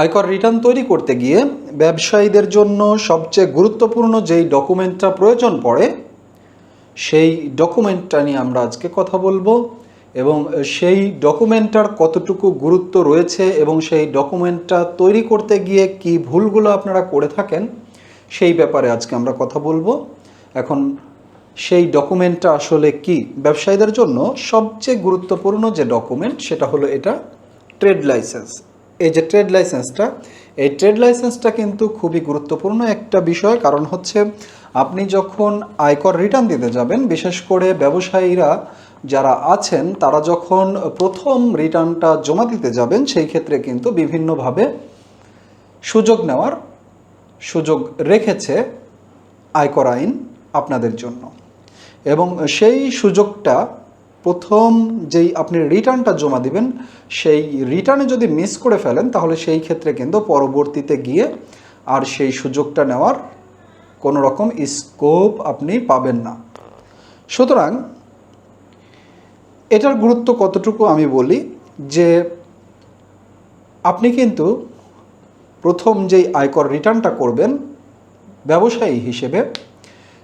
আয়কর রিটার্ন তৈরি করতে গিয়ে ব্যবসায়ীদের জন্য সবচেয়ে গুরুত্বপূর্ণ যেই ডকুমেন্টটা প্রয়োজন পড়ে, সেই ডকুমেন্টটা নিয়ে আমরা আজকে কথা বলব এবং সেই ডকুমেন্টটার কতটুকু গুরুত্ব রয়েছে এবং সেই ডকুমেন্টটা তৈরি করতে গিয়ে কি ভুলগুলো আপনারা করে থাকেন, সেই ব্যাপারে আজকে আমরা কথা বলব। এখন সেই ডকুমেন্টটা আসলে কি? ব্যবসায়ীদের জন্য সবচেয়ে গুরুত্বপূর্ণ যে ডকুমেন্ট সেটা হলো এটা, ট্রেড লাইসেন্স। এই যে ট্রেড লাইসেন্সটা এই ট্রেড লাইসেন্সটা কিন্তু খুবই গুরুত্বপূর্ণ একটা বিষয়। কারণ হচ্ছে, আপনি যখন আয়কর রিটার্ন দিতে যাবেন, বিশেষ করে ব্যবসায়ীরা যারা আছেন, তারা যখন প্রথম রিটার্নটা জমা দিতে যাবেন, সেই ক্ষেত্রে কিন্তু বিভিন্নভাবে সুযোগ নেওয়ার সুযোগ রেখেছে আয়কর আইন আপনাদের জন্য। এবং সেই সুযোগটা প্রথম যেই আপনি রিটার্নটা জমা দিবেন, সেই রিটার্নে যদি মিস করে ফেলেন, তাহলে সেই ক্ষেত্রে কিন্তু পরবর্তীতে গিয়ে আর সেই সুযোগটা নেওয়ার কোনো রকম স্কোপ আপনি পাবেন না। সুতরাং এটার গুরুত্ব কতটুকু আমি বলি যে আপনি কিন্তু প্রথম যেই আয়কর রিটার্নটা করবেন ব্যবসায়ী হিসেবে,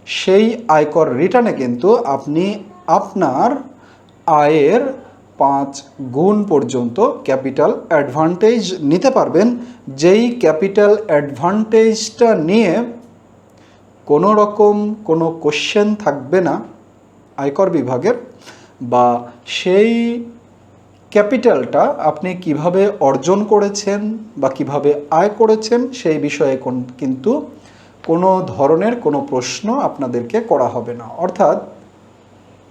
সেই আয়কর রিটার্নে কিন্তু আপনি আপনার আয়ের পাঁচ গুণ পর্যন্ত ক্যাপিটাল অ্যাডভান্টেজ নিতে পারবেন। যেই ক্যাপিটাল অ্যাডভান্টেজটা নিয়ে কোনো রকম কোনো কোশ্চেন থাকবে না আয়কর বিভাগের, বা সেই ক্যাপিটালটা আপনি কীভাবে অর্জন করেছেন বা কীভাবে আয় করেছেন সেই বিষয়ে কোন- কিন্তু কোনো ধরনের কোনো প্রশ্ন আপনাদেরকে করা হবে না। অর্থাৎ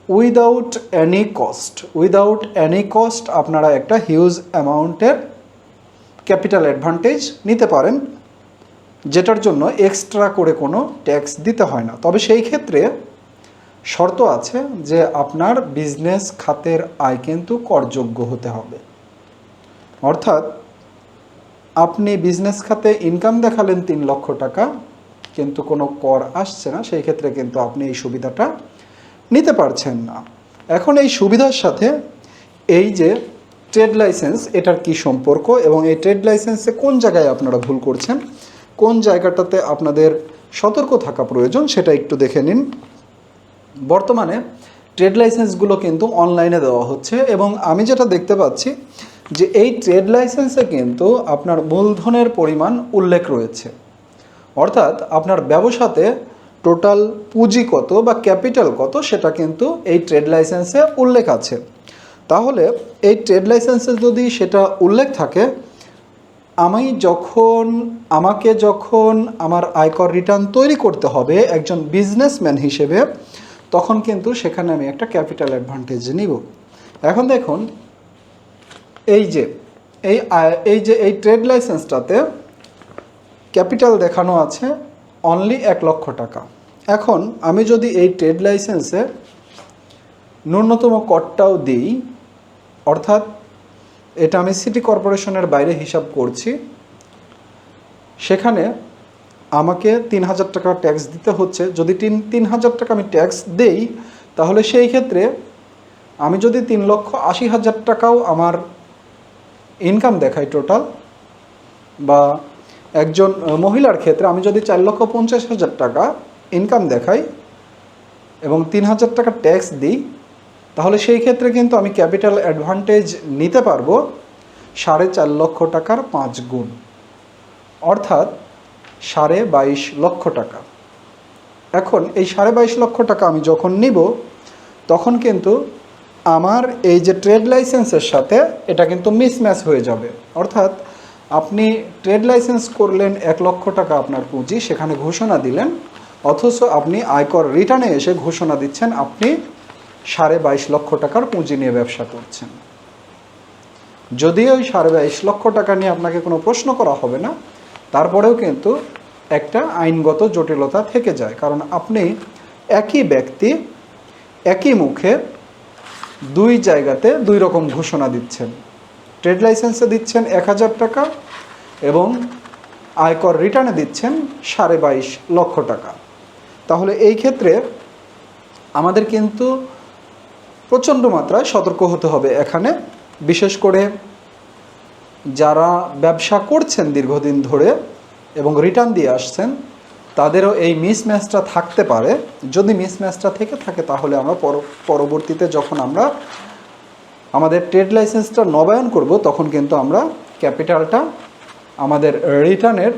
without any cost without any cost আপনারা একটা হিউজ অ্যামাউন্টের ক্যাপিটাল অ্যাডভান্টেজ নিতে পারেন, যেটার জন্য এক্সট্রা করে কোনো ট্যাক্স দিতে হয় না। তবে সেই ক্ষেত্রে শর্ত আছে যে আপনার বিজনেস খাতের আয় কিন্তু করযোগ্য হতে হবে। অর্থাৎ আপনি বিজনেস খাতে ইনকাম দেখালেন তিন লক্ষ টাকা, কিন্তু কোনো কর আসছে না, সেই ক্ষেত্রে কিন্তু আপনি এই সুবিধাটা নিতে পারছেন না। এখন এই সুবিধার সাথে এই যে ট্রেড লাইসেন্স, এটার কি সম্পর্ক এবং এই ট্রেড লাইসেন্সে কোন জায়গায় আপনারা ভুল করছেন, কোন জায়গাটাতে আপনাদের সতর্ক থাকা প্রয়োজন সেটা একটু দেখে নিন। বর্তমানে ট্রেড লাইসেন্সগুলো কিন্তু অনলাইনে দেওয়া হচ্ছে এবং আমি যেটা দেখতে পাচ্ছি যে এই ট্রেড লাইসেন্সে কিন্তু আপনার মূলধনের পরিমাণ উল্লেখ রয়েছে। অর্থাৎ আপনার ব্যবসাতে টোটাল পুঁজি কত বা ক্যাপিটাল কত সেটা কিন্তু এই ট্রেড লাইসেন্সে উল্লেখ আছে। তাহলে এই ট্রেড লাইসেন্সে যদি সেটা উল্লেখ থাকে, আমি যখন, আমাকে যখন আমার আয়কর রিটার্ন তৈরি করতে হবে একজন বিজনেসম্যান হিসেবে, তখন কিন্তু সেখানে আমি একটা ক্যাপিটাল অ্যাডভান্টেজ নিব। এখন দেখুন, এই যে, এই এই যে, এই ট্রেড লাইসেন্সটাতে ক্যাপিটাল দেখানো আছে অনলি এক লক্ষ টাকা। এখন আমি যদি এই ট্রেড লাইসেন্সে ন্যূনতম করটাও দিই, অর্থাৎ এটা আমি সিটি কর্পোরেশনের বাইরে হিসাব করছি, সেখানে আমাকে তিন হাজার টাকা ট্যাক্স দিতে হচ্ছে। যদি তিন তিন হাজার টাকা আমি ট্যাক্স দেই, তাহলে সেই ক্ষেত্রে আমি যদি তিন লক্ষ আশি হাজার টাকাও আমার ইনকাম দেখাই টোটাল বা একজন মহিলার ক্ষেত্রে আমি যদি চার লক্ষ পঞ্চাশ হাজার টাকা ইনকাম দেখাই এবং তিন হাজার টাকা ট্যাক্স দিই, তাহলে সেই ক্ষেত্রে কিন্তু আমি ক্যাপিটাল অ্যাডভান্টেজ নিতে পারব সাড়ে চার লক্ষ টাকার পাঁচ গুণ। অর্থাৎ সাড়ে বাইশ লক্ষ টাকা। এখন এই সাড়ে বাইশ লক্ষ টাকা আমি যখন নিব, তখন কিন্তু আমার এই যে ট্রেড লাইসেন্সের সাথে এটা কিন্তু মিসম্যাচ হয়ে যাবে। অর্থাৎ আপনি ট্রেড লাইসেন্স করলেন এক লক্ষ টাকা আপনার পুঁজি, সেখানে ঘোষণা দিলেন, অথচ আপনি আয়কর রিটার্নে এসে ঘোষণা দিচ্ছেন, আপনি সাড়ে বাইশ লক্ষ টাকার পুঁজি নিয়ে ব্যবসা করছেন। যদিও ওই সাড়ে বাইশ লক্ষ টাকা নিয়ে আপনাকে কোনো প্রশ্ন করা হবে না, তারপরেও কিন্তু একটা আইনগত জটিলতা থেকে যায়, কারণ আপনি একই ব্যক্তি, একই মুখে দুই জায়গাতে দুই রকম ঘোষণা দিচ্ছেন। ট্রেড লাইসেন্সে দিচ্ছেন এক হাজার টাকা এবং আয়কর রিটার্নে দিচ্ছেন সাড়ে বাইশ লক্ষ টাকা। তাহলে এই ক্ষেত্রে আমাদের কিন্তু প্রচণ্ড মাত্রায় সতর্ক হতে হবে এখানে। বিশেষ করে যারা ব্যবসা করছেন দীর্ঘদিন ধরে এবং রিটার্ন দিয়ে আসছেন, তাদেরও এই মিসম্যাচটা থাকতে পারে। যদি মিসম্যাচটা থেকে থাকে, তাহলে আমরা পরবর্তীতে যখন আমরা আমাদের ট্রেড লাইসেন্সটা নবায়ন করব, তখন কিন্তু আমরা ক্যাপিটালটা আমাদের রিটার্নের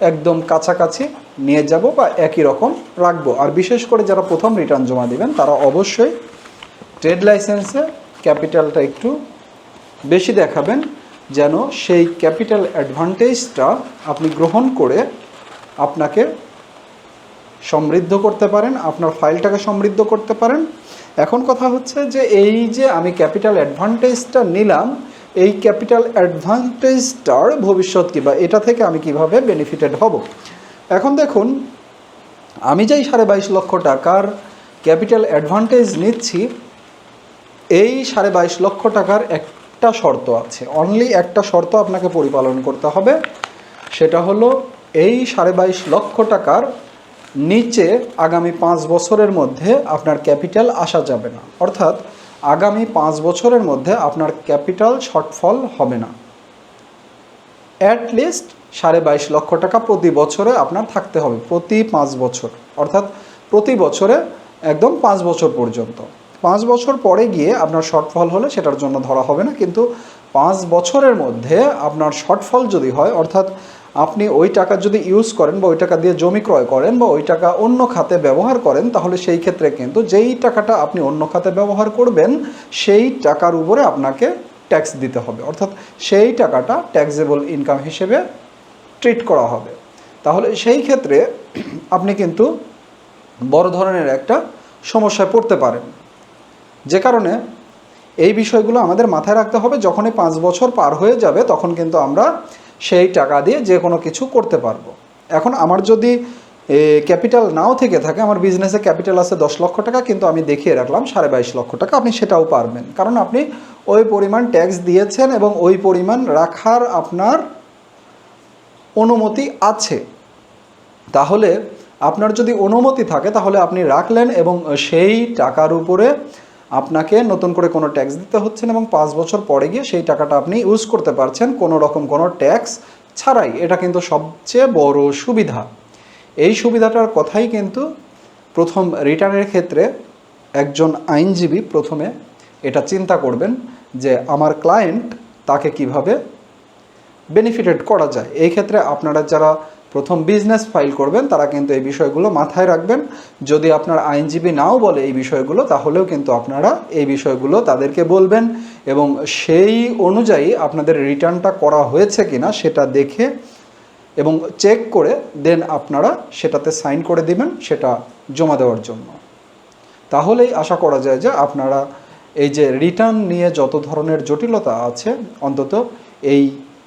একদম কাছাকাছি নিয়ে যাব বা একই রকম রাখব। আর বিশেষ করে যারা প্রথম রিটার্ন জমা দিবেন, তারা অবশ্যই ট্রেড লাইসেন্সে ক্যাপিটালটা একটু বেশি দেখাবেন, যেন সেই ক্যাপিটাল অ্যাডভান্টেজটা আপনি গ্রহণ করে আপনাকে সমৃদ্ধ করতে পারেন, আপনার ফাইলটাকে সমৃদ্ধ করতে পারেন। এখন কথা হচ্ছে যে এই যে আমি ক্যাপিটাল অ্যাডভান্টেজটা নিলাম, এই ক্যাপিটাল অ্যাডভান্টেজটার ভবিষ্যৎ কী বা এটা থেকে আমি কীভাবে বেনিফিটেড হব? এখন দেখুন, আমি যেই সাড়ে বাইশ লক্ষ টাকার ক্যাপিটাল অ্যাডভান্টেজ নিচ্ছি, এই সাড়ে বাইশ লক্ষ টাকার একটা শর্ত আছে। অনলি একটা শর্ত আপনাকে পরিপালন করতে হবে, সেটা হলো এই সাড়ে বাইশ লক্ষ টাকার নিচে আগামী পাঁচ বছরের মধ্যে আপনার ক্যাপিটাল আসা যাবে না। অর্থাৎ আগামী পাঁচ বছরের মধ্যে আপনার ক্যাপিটাল শর্টফল হবে না। অ্যাট লিস্ট সাড়ে বাইশ লক্ষ টাকা প্রতি বছরে আপনার থাকতে হবে, প্রতি পাঁচ বছর। অর্থাৎ প্রতি বছরে একদম পাঁচ বছর পর্যন্ত। পাঁচ বছর পরে গিয়ে আপনার শর্টফল হলে সেটার জন্য ধরা হবে না, কিন্তু পাঁচ বছরের মধ্যে আপনার শর্টফল যদি হয়, অর্থাৎ আপনি ওই টাকা যদি ইউজ করেন বা ওই টাকা দিয়ে জমি ক্রয় করেন বা ওই টাকা অন্য খাতে ব্যবহার করেন, তাহলে সেই ক্ষেত্রে কিন্তু যেই টাকাটা আপনি অন্য খাতে ব্যবহার করবেন, সেই টাকার উপরে আপনাকে ট্যাক্স দিতে হবে। অর্থাৎ সেই টাকাটা ট্যাক্সেবল ইনকাম হিসেবে ট্রিট করা হবে। তাহলে সেই ক্ষেত্রে আপনি কিন্তু বড় ধরনের একটা সমস্যায় পড়তে পারেন। যে কারণে এই বিষয়গুলো আমাদের মাথায় রাখতে হবে, যখনই পাঁচ বছর পার হয়ে যাবে, তখন কিন্তু আমরা সেই টাকা দিয়ে যে কোনো কিছু করতে পারব। এখন আমার যদি ক্যাপিটাল নাও থেকে থাকে, আমার বিজনেসে ক্যাপিটাল আছে দশ লক্ষ টাকা, কিন্তু আমি দেখিয়ে রাখলাম সাড়ে বাইশ লক্ষ টাকা, আপনি সেটাও পারবেন। কারণ আপনি ওই পরিমাণ ট্যাক্স দিয়েছেন এবং ওই পরিমাণ রাখার আপনার অনুমতি আছে। তাহলে আপনার যদি অনুমতি থাকে, তাহলে আপনি রাখলেন এবং সেই টাকার উপরে আপনাকে নতুন করে কোনো ট্যাক্স দিতে হচ্ছে না এবং পাঁচ বছর পরে গিয়ে সেই টাকাটা আপনি ইউজ করতে পারছেন কোনো রকম কোনো ট্যাক্স ছাড়াই। এটা কিন্তু সবচেয়ে বড় সুবিধা। এই সুবিধাটার কথাই কিন্তু প্রথম রিটার্নের ক্ষেত্রে একজন আইনজীবী প্রথমে এটা চিন্তা করবেন যে আমার ক্লায়েন্ট তাকে কীভাবে বেনিফিটেড করা যায়। এই ক্ষেত্রে আপনারা যারা প্রথম বিজনেস ফাইল করবেন, তারা কিন্তু এই বিষয়গুলো মাথায় রাখবেন। যদি আপনার আইনজীবী নাও বলে এই বিষয়গুলো, তাহলেও কিন্তু আপনারা এই বিষয়গুলো তাদেরকে বলবেন এবং সেই অনুযায়ী আপনাদের রিটার্নটা করা হয়েছে কিনা সেটা দেখে এবং চেক করে দেন আপনারা সেটাতে সাইন করে দিবেন, সেটা জমা দেওয়ার জন্য। তাহলেই আশা করা যায় যে আপনারা এই যে রিটার্ন নিয়ে যত ধরনের জটিলতা আছে, অন্তত এই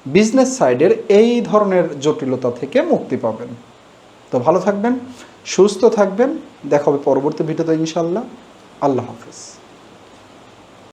বিজনেস সাইডের এই ধরনের জটিলতা থেকে মুক্তি পাবেন। তো ভালো থাকবেন, সুস্থ থাকবেন। দেখা হবে পরবর্তী ভিডিওতে ইনশাল্লাহ আল্লাহ হাফিজ।